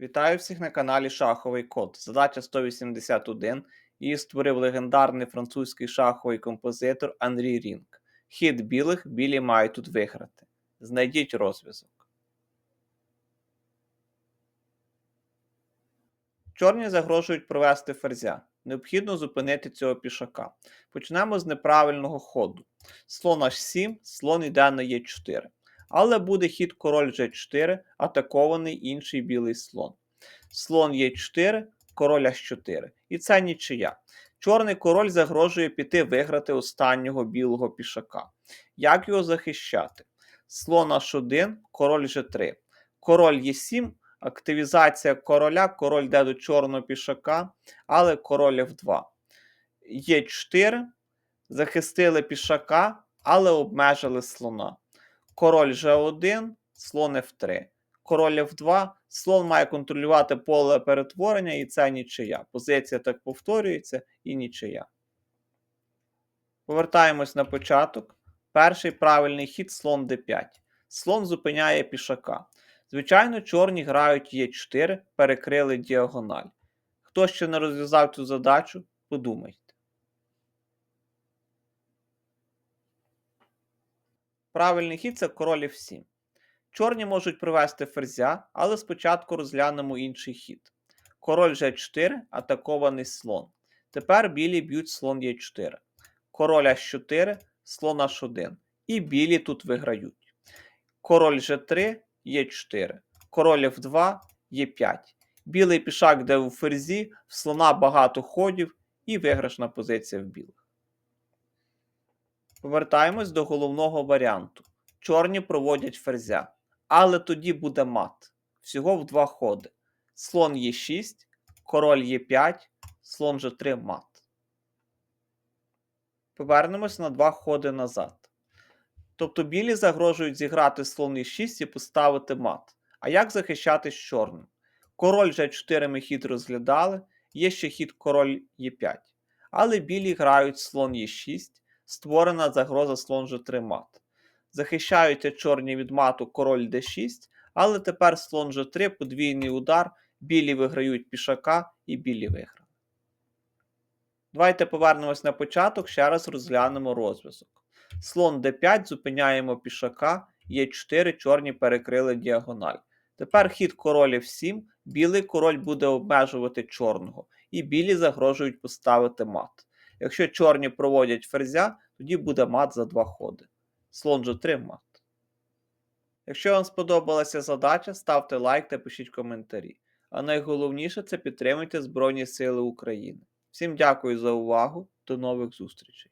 Вітаю всіх на каналі Шаховий Код. Задача 181. Її створив легендарний французький шаховий композитор Анрі Рінг. Хід білих білі мають тут виграти. Знайдіть розв'язок. Чорні загрожують провести ферзя. Необхідно зупинити цього пішака. Почнемо з неправильного ходу. Слон H7, слон йде на Е4. Але буде хід король G4, атакований інший білий слон. Слон Е4, король H4. І це нічия. Чорний король загрожує піти виграти останнього білого пішака. Як його захищати? Слон H1, король G3. Король Е7, активізація короля, король йде до чорного пішака, але король F2. Е4, захистили пішака, але обмежили слона. Король G1, слон F3. Король F2, слон має контролювати поле перетворення, і це нічия. Позиція так повторюється і нічия. Повертаємось на початок. Перший правильний хід слон d5. Слон зупиняє пішака. Звичайно, чорні грають Е4, перекрили діагональ. Хто ще не розв'язав цю задачу, подумайте. Правильний хід це король F7. Чорні можуть привести ферзя, але спочатку розглянемо інший хід. Король G4, атакований слон. Тепер білі б'ють слон Е4. Король H4, слон H1. І білі тут виграють. Король G3, Е4. Король F2, Е5. Білий пішак де у ферзі, в слона багато ходів і виграшна позиція в білих. Повертаємось до головного варіанту. Чорні проводять ферзя. Але тоді буде мат. Всього в два ходи. Слон Е6, король Е5, слон G3 мат. Повернемось на два ходи назад. Тобто білі загрожують зіграти слон Е6 і поставити мат. А як захищатись чорним? Король G4 ми хід розглядали, є ще хід король Е5. Але білі грають слон Е6, створена загроза слон G3 мат. Захищаються чорні від мату король d6, але тепер слон G3, подвійний удар, білі виграють пішака і білі виграли. Давайте повернемось на початок, ще раз розглянемо розв'язок. Слон d5 зупиняємо пішака, Е4, чорні перекрили діагональ. Тепер хід король F7, білий король буде обмежувати чорного, і білі загрожують поставити мат. Якщо чорні проводять ферзя, тоді буде мат за два ходи. Слон же 3 мат. Якщо вам сподобалася задача, ставте лайк та пишіть коментарі. А найголовніше це підтримуйте Збройні Сили України. Всім дякую за увагу, до нових зустрічей!